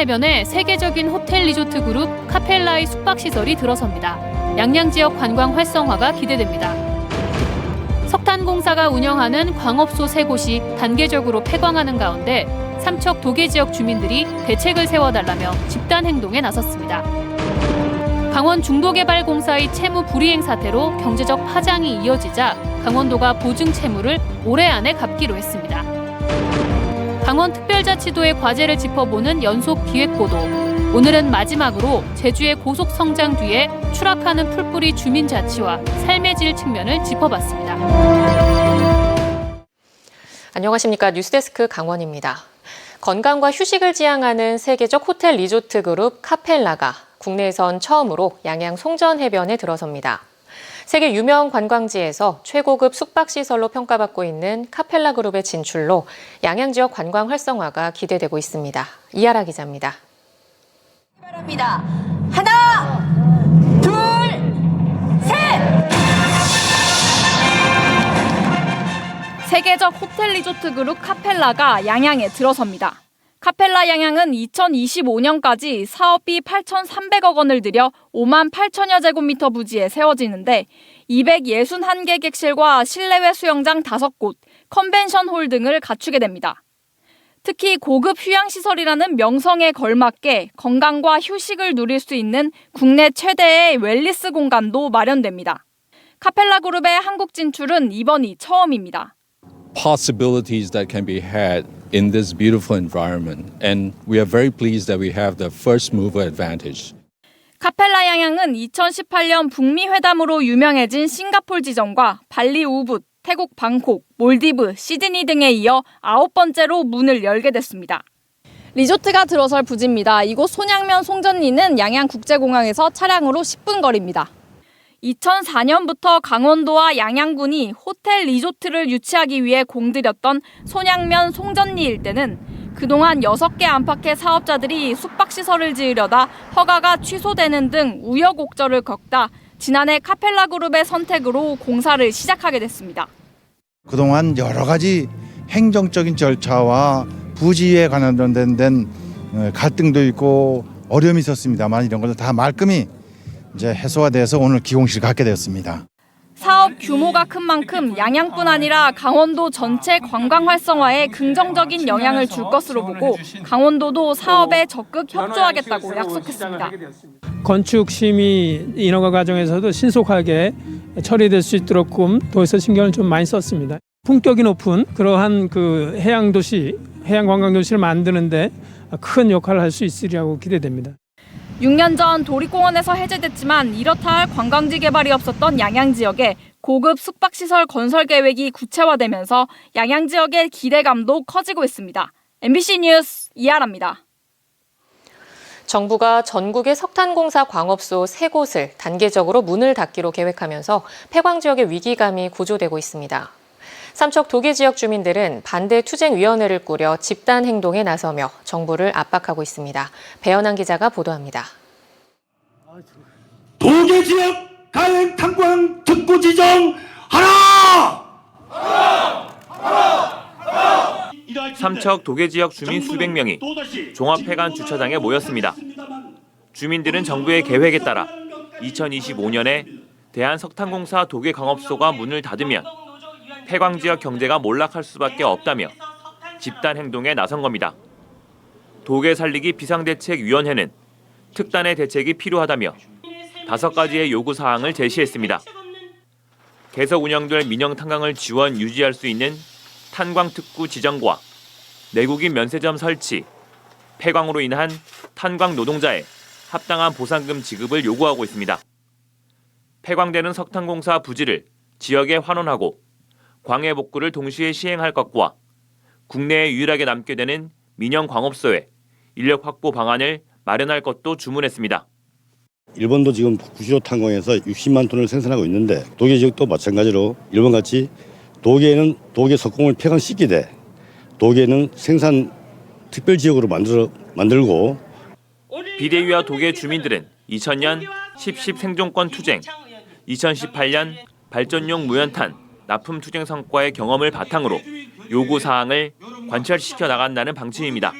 송전해변에 세계적인 호텔 리조트 그룹 카펠라의 숙박시설이 들어섭니다. 양양 지역 관광 활성화가 기대됩니다. 석탄공사가 운영하는 광업소 세 곳이 단계적으로 폐광하는 가운데 삼척 도계 지역 주민들이 대책을 세워달라며 집단 행동에 나섰습니다. 강원 중도개발공사의 채무 불이행 사태로 경제적 파장이 이어지자 강원도가 보증 채무를 올해 안에 갚기로 했습니다. 강원특별자치도의 과제를 짚어보는 연속 기획보도. 오늘은 마지막으로 제주의 고속 성장 뒤에 추락하는 풀뿌리 주민 자치와 삶의 질 측면을 짚어봤습니다. 안녕하십니까. 뉴스데스크 강원입니다. 건강과 휴식을 지향하는 세계적 호텔 리조트 그룹 카펠라가 국내에선 처음으로 양양 송전 해변에 들어섭니다. 세계 유명 관광지에서 최고급 숙박시설로 평가받고 있는 카펠라 그룹의 진출로 양양 지역 관광 활성화가 기대되고 있습니다. 이하라 기자입니다. 바랍니다. 하나, 둘, 셋! 세계적 호텔 리조트 그룹 카펠라가 양양에 들어섭니다. 카펠라 양양은 2025년까지 사업비 8,300억 원을 들여 5만 8천여 제곱미터 부지에 세워지는데 261개 객실과 실내외 수영장 5곳, 컨벤션 홀 등을 갖추게 됩니다. 특히 고급 휴양시설이라는 명성에 걸맞게 건강과 휴식을 누릴 수 있는 국내 최대의 웰리스 공간도 마련됩니다. 카펠라 그룹의 한국 진출은 이번이 처음입니다. Possibilities that can be had in this beautiful environment. And we are very pleased that we have the first mover advantage. 카펠라 양양은 2018년 북미 회담으로 유명해진 싱가폴 지점과 발리 우붓, 태국 방콕, 몰디브, 시드니 등에 이어 아홉 번째로 문을 열게 됐습니다. 리조트가 들어설 부지입니다. 이곳 손양면 송전리는 양양 국제공항에서 차량으로 10분 거리입니다. 2004년부터 강원도와 양양군이 호텔 리조트를 유치하기 위해 공들였던 손양면 송전리 일대는 그동안 6개 안팎의 사업자들이 숙박시설을 지으려다 허가가 취소되는 등 우여곡절을 겪다 지난해 카펠라 그룹의 선택으로 공사를 시작하게 됐습니다. 그동안 여러 가지 행정적인 절차와 부지에 관련된 어, 갈등도 있고 어려움이 있었습니다만 이런 것들 다 말끔히 이제 해소가 돼서 오늘 기공식을 갖게 되었습니다. 사업 규모가 큰 만큼 양양뿐 아니라 강원도 전체 관광 활성화에 긍정적인 영향을 줄 것으로 보고 강원도도 사업에 적극 협조하겠다고 약속했습니다. 건축 심의 인허가 과정에서도 신속하게 처리될 수 있도록 도에서 신경을 좀 많이 썼습니다. 품격이 높은 그러한 그 해양 도시, 해양 관광 도시를 만드는데 큰 역할을 할 수 있으리라고 기대됩니다. 6년 전 도립공원에서 해제됐지만 이렇다 할 관광지 개발이 없었던 양양 지역에 고급 숙박시설 건설 계획이 구체화되면서 양양 지역의 기대감도 커지고 있습니다. MBC 뉴스 이하라입니다. 정부가 전국의 석탄공사 광업소 세 곳을 단계적으로 문을 닫기로 계획하면서 폐광 지역의 위기감이 고조되고 있습니다. 삼척 도계 지역 주민들은 반대 투쟁위원회를 꾸려 집단 행동에 나서며 정부를 압박하고 있습니다. 배현한 기자가 보도합니다. 도계 지역 가행 탄광 특구 지정 하라! 삼척 도계 지역 주민 수백 명이 종합회관 주차장에 모였습니다. 주민들은 정부의 계획에 따라 2025년에 대한석탄공사 도계 광업소가 문을 닫으면 폐광 지역 경제가 몰락할 수밖에 없다며 집단 행동에 나선 겁니다. 도계 살리기 비상대책위원회는 특단의 대책이 필요하다며 다섯 가지의 요구 사항을 제시했습니다. 계속 운영될 민영 탄광을 지원 유지할 수 있는 탄광 특구 지정과 내국인 면세점 설치, 폐광으로 인한 탄광 노동자의 합당한 보상금 지급을 요구하고 있습니다. 폐광되는 석탄공사 부지를 지역에 환원하고 광해 복구를 동시에 시행할 것과 국내에 유일하게 남게 되는 민영 광업소에 인력 확보 방안을 마련할 것도 주문했습니다. 일본도 지금 구시로 탄광에서 60만 톤을 생산하고 있는데 독일 지역도 마찬가지로 일본 같이 독일에는 독일 석공을 폐광시키되 독일에는 생산 특별 지역으로 만들어 만들고 비대위와 도계 주민들은 2000년 10.10 생존권 투쟁, 2018년 발전용 무연탄 납품 투쟁 성과의 경험을 바탕으로 요구 사항을 관철시켜 나간다는 방침입니다.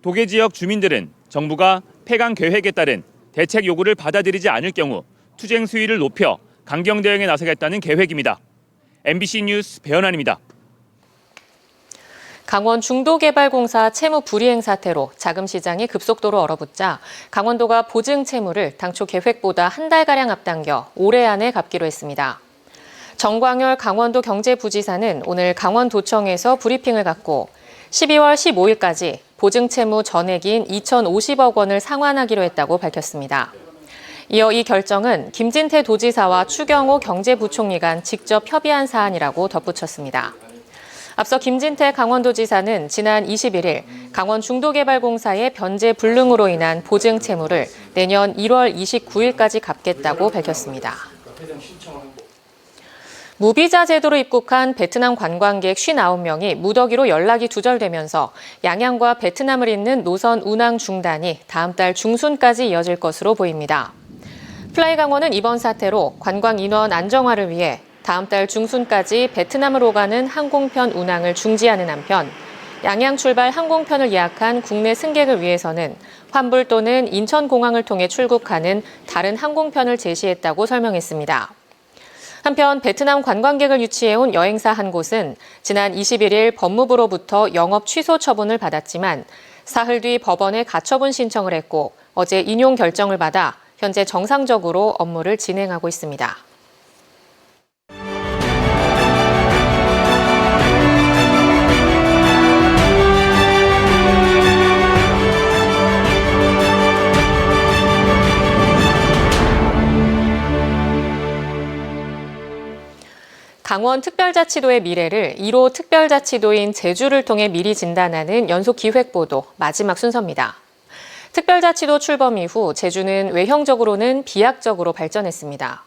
도계 지역 주민들은 정부가 폐강 계획에 따른 대책 요구를 받아들이지 않을 경우 투쟁 수위를 높여 강경 대응에 나서겠다는 계획입니다. MBC 뉴스 배현환입니다. 강원 중도개발공사 채무 불이행 사태로 자금 시장이 급속도로 얼어붙자 강원도가 보증 채무를 당초 계획보다 한 달가량 앞당겨 올해 안에 갚기로 했습니다. 정광열 강원도 경제부지사는 오늘 강원도청에서 브리핑을 갖고 12월 15일까지 보증 채무 전액인 2,050억 원을 상환하기로 했다고 밝혔습니다. 이어 이 결정은 김진태 도지사와 추경호 경제부총리 간 직접 협의한 사안이라고 덧붙였습니다. 앞서 김진태 강원도지사는 지난 21일 강원 중도개발공사의 변제 불능으로 인한 보증 채무를 내년 1월 29일까지 갚겠다고 밝혔습니다. 무비자 제도로 입국한 베트남 관광객 59명이 무더기로 연락이 두절되면서 양양과 베트남을 잇는 노선 운항 중단이 다음 달 중순까지 이어질 것으로 보입니다. 플라이 강원은 이번 사태로 관광 인원 안정화를 위해 다음 달 중순까지 베트남으로 가는 항공편 운항을 중지하는 한편 양양 출발 항공편을 예약한 국내 승객을 위해서는 환불 또는 인천공항을 통해 출국하는 다른 항공편을 제시했다고 설명했습니다. 한편 베트남 관광객을 유치해온 여행사 한 곳은 지난 21일 법무부로부터 영업 취소 처분을 받았지만 사흘 뒤 법원에 가처분 신청을 했고 어제 인용 결정을 받아 현재 정상적으로 업무를 진행하고 있습니다. 강원 특별자치도의 미래를 1호 특별자치도인 제주를 통해 미리 진단하는 연속 기획보도 마지막 순서입니다. 특별자치도 출범 이후 제주는 외형적으로는 비약적으로 발전했습니다.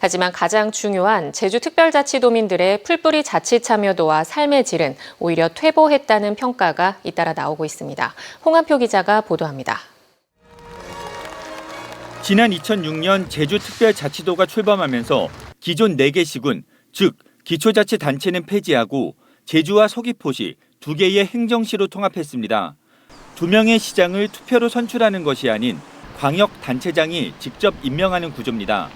하지만 가장 중요한 제주 특별자치도민들의 풀뿌리 자치 참여도와 삶의 질은 오히려 퇴보했다는 평가가 잇따라 나오고 있습니다. 홍한표 기자가 보도합니다. 지난 2006년 제주특별자치도가 출범하면서 기존 4개 시군, 즉 기초자치단체는 폐지하고 제주와 서귀포시 두 개의 행정시로 통합했습니다. 두 명의 시장을 투표로 선출하는 것이 아닌 광역단체장이 직접 임명하는 구조입니다.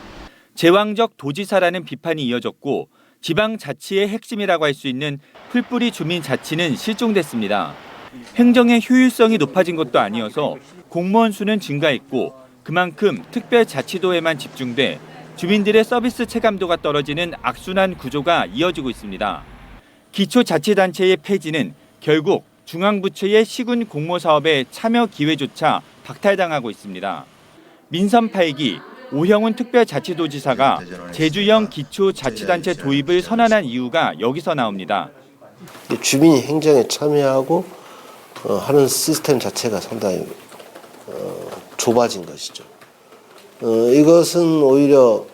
제왕적 도지사라는 비판이 이어졌고 지방자치의 핵심이라고 할 수 있는 풀뿌리 주민자치는 실종됐습니다. 행정의 효율성이 높아진 것도 아니어서 공무원 수는 증가했고 그만큼 특별자치도에만 집중돼 주민들의 서비스 체감도가 떨어지는 악순환 구조가 이어지고 있습니다. 기초자치단체의 폐지는 결국 중앙부처의 시군 공모 사업의 참여 기회조차 박탈당하고 있습니다. 민선 8기 오형훈 특별자치도지사가 제주형 기초자치단체 도입을 선언한 이유가 여기서 나옵니다. 주민이 행정에 참여하고 어, 하는 시스템 자체가 상당히 어, 좁아진 것이죠. 어, 이것은 오히려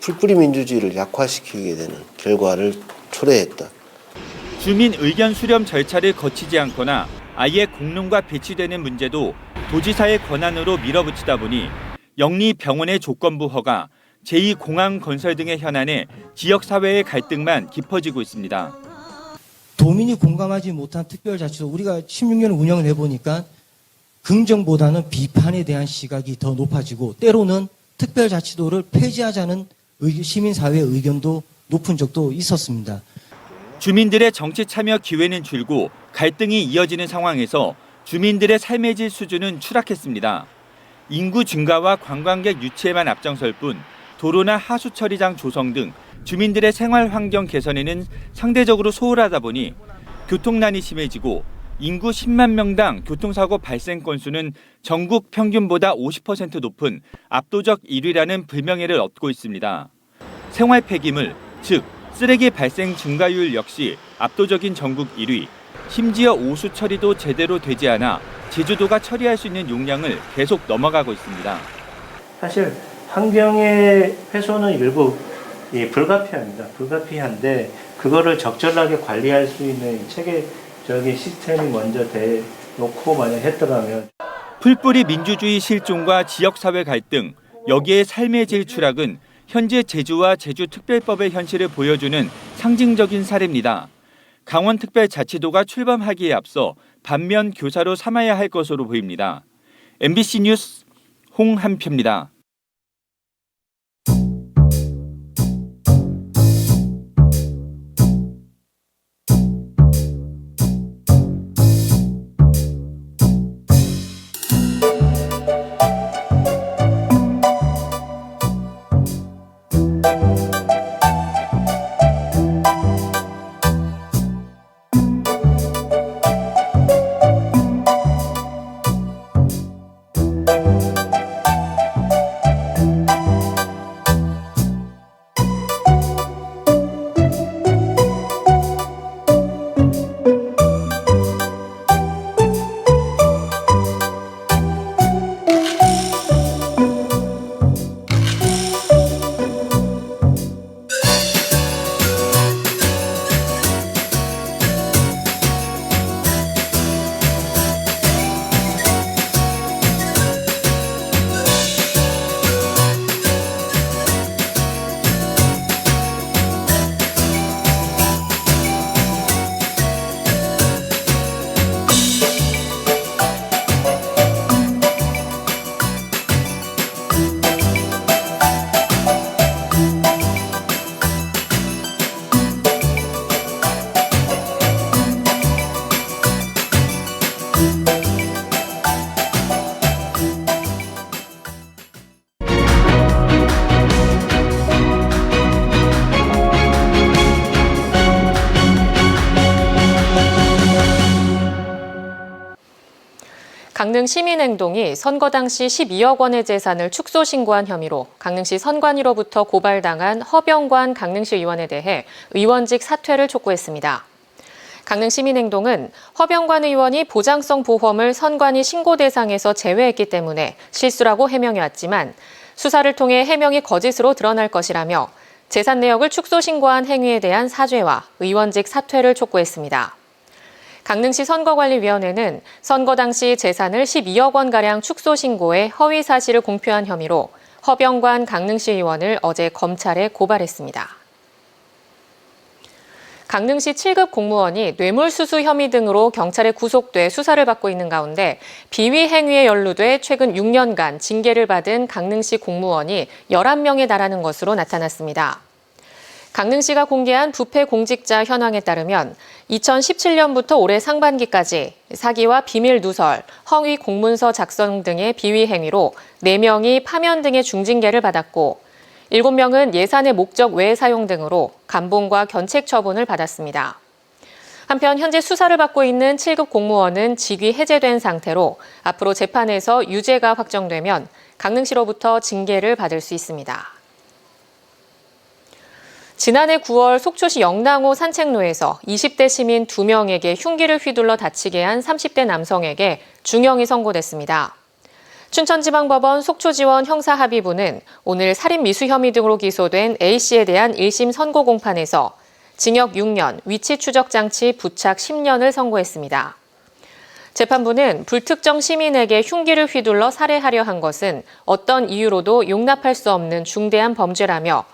풀뿌리 민주주의를 약화시키게 되는 결과를 초래했다. 주민 의견 수렴 절차를 거치지 않거나 아예 공론과 배치되는 문제도 도지사의 권한으로 밀어붙이다 보니 영리 병원의 조건부 허가, 제2공항 건설 등의 현안에 지역사회의 갈등만 깊어지고 있습니다. 도민이 공감하지 못한 특별자치도 우리가 16년 운영을 해보니까 긍정보다는 비판에 대한 시각이 더 높아지고 때로는 특별자치도를 폐지하자는 의- 시민사회의 의견도 높은 적도 있었습니다. 주민들의 정치 참여 기회는 줄고 갈등이 이어지는 상황에서 주민들의 삶의 질 수준은 추락했습니다. 인구 증가와 관광객 유치에만 앞장설 뿐 도로나 하수 처리장 조성 등 주민들의 생활 환경 개선에는 상대적으로 소홀하다 보니 교통난이 심해지고 인구 10만 명당 교통사고 발생 건수는 전국 평균보다 50% 높은 압도적 1위라는 불명예를 얻고 있습니다. 생활 폐기물, 즉 쓰레기 발생 증가율 역시 압도적인 전국 1위. 심지어 오수 처리도 제대로 되지 않아 제주도가 처리할 수 있는 용량을 계속 넘어가고 있습니다. 사실 환경의 훼손은 일부 예, 불가피합니다. 불가피한데 그거를 적절하게 관리할 수 있는 체계 적인 시스템이 먼저 대놓고 만약 했더라면 풀뿌리 민주주의 실종과 지역사회 갈등, 여기에 삶의 질 추락은 현재 제주와 제주특별법의 현실을 보여주는 상징적인 사례입니다. 강원특별자치도가 출범하기에 앞서 반면 교사로 삼아야 할 것으로 보입니다. MBC 뉴스 홍한표입니다. 강릉 시민행동이 선거 당시 12억 원의 재산을 축소 신고한 혐의로 강릉시 선관위로부터 고발당한 허병관 강릉시 의원에 대해 의원직 사퇴를 촉구했습니다. 강릉 시민행동은 허병관 의원이 보장성 보험을 선관위 신고 대상에서 제외했기 때문에 실수라고 해명해왔지만 수사를 통해 해명이 거짓으로 드러날 것이라며 재산 내역을 축소 신고한 행위에 대한 사죄와 의원직 사퇴를 촉구했습니다. 강릉시 선거관리위원회는 선거 당시 재산을 12억 원가량 축소 신고해 허위 사실을 공표한 혐의로 허병관 강릉시 의원을 어제 검찰에 고발했습니다. 강릉시 7급 공무원이 뇌물수수 혐의 등으로 경찰에 구속돼 수사를 받고 있는 가운데 비위 행위에 연루돼 최근 6년간 징계를 받은 강릉시 공무원이 11명에 달하는 것으로 나타났습니다. 강릉시가 공개한 부패 공직자 현황에 따르면 2017년부터 올해 상반기까지 사기와 비밀 누설, 허위 공문서 작성 등의 비위 행위로 4명이 파면 등의 중징계를 받았고 7명은 예산의 목적 외 사용 등으로 감봉과 견책 처분을 받았습니다. 한편 현재 수사를 받고 있는 7급 공무원은 직위 해제된 상태로 앞으로 재판에서 유죄가 확정되면 강릉시로부터 징계를 받을 수 있습니다. 지난해 9월 속초시 영랑호 산책로에서 20대 시민 2명에게 흉기를 휘둘러 다치게 한 30대 남성에게 중형이 선고됐습니다. 춘천지방법원 속초지원 형사합의부는 오늘 살인 미수 혐의 등으로 기소된 A씨에 대한 1심 선고 공판에서 징역 6년, 위치 추적 장치 부착 10년을 선고했습니다. 재판부는 불특정 시민에게 흉기를 휘둘러 살해하려 한 것은 어떤 이유로도 용납할 수 없는 중대한 범죄라며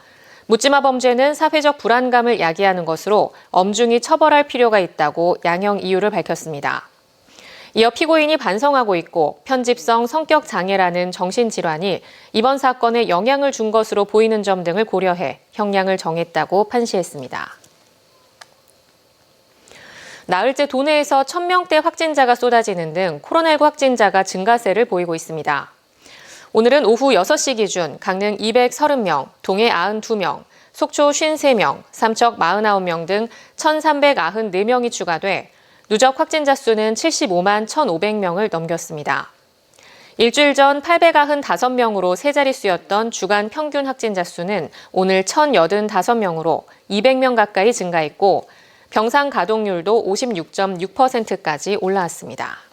묻지마 범죄는 사회적 불안감을 야기하는 것으로 엄중히 처벌할 필요가 있다고 양형 이유를 밝혔습니다. 이어 피고인이 반성하고 있고 편집성 성격 장애라는 정신질환이 이번 사건에 영향을 준 것으로 보이는 점 등을 고려해 형량을 정했다고 판시했습니다. 나흘째 도내에서 1000명대 확진자가 쏟아지는 등 코로나19 확진자가 증가세를 보이고 있습니다. 오늘은 오후 6시 기준 강릉 230명, 동해 92명, 속초 53명, 삼척 49명 등 1,394명이 추가돼 누적 확진자 수는 75만 1,500명을 넘겼습니다. 일주일 전 895명으로 세 자릿수였던 주간 평균 확진자 수는 오늘 1,085명으로 200명 가까이 증가했고 병상 가동률도 56.6%까지 올라왔습니다.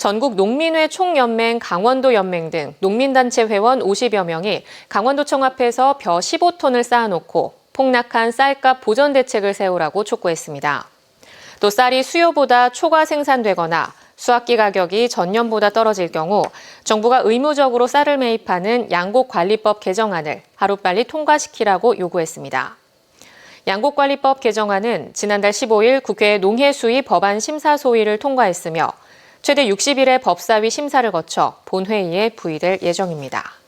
전국 농민회 총연맹, 강원도 연맹 등 농민단체 회원 50여 명이 강원도청 앞에서 벼 15톤을 쌓아놓고 폭락한 쌀값 보전 대책을 세우라고 촉구했습니다. 또 쌀이 수요보다 초과 생산되거나 수확기 가격이 전년보다 떨어질 경우 정부가 의무적으로 쌀을 매입하는 양곡관리법 개정안을 하루빨리 통과시키라고 요구했습니다. 양곡관리법 개정안은 지난달 15일 국회 농해수위 법안 심사 소위를 통과했으며 최대 60일의 법사위 심사를 거쳐 본회의에 부의될 예정입니다.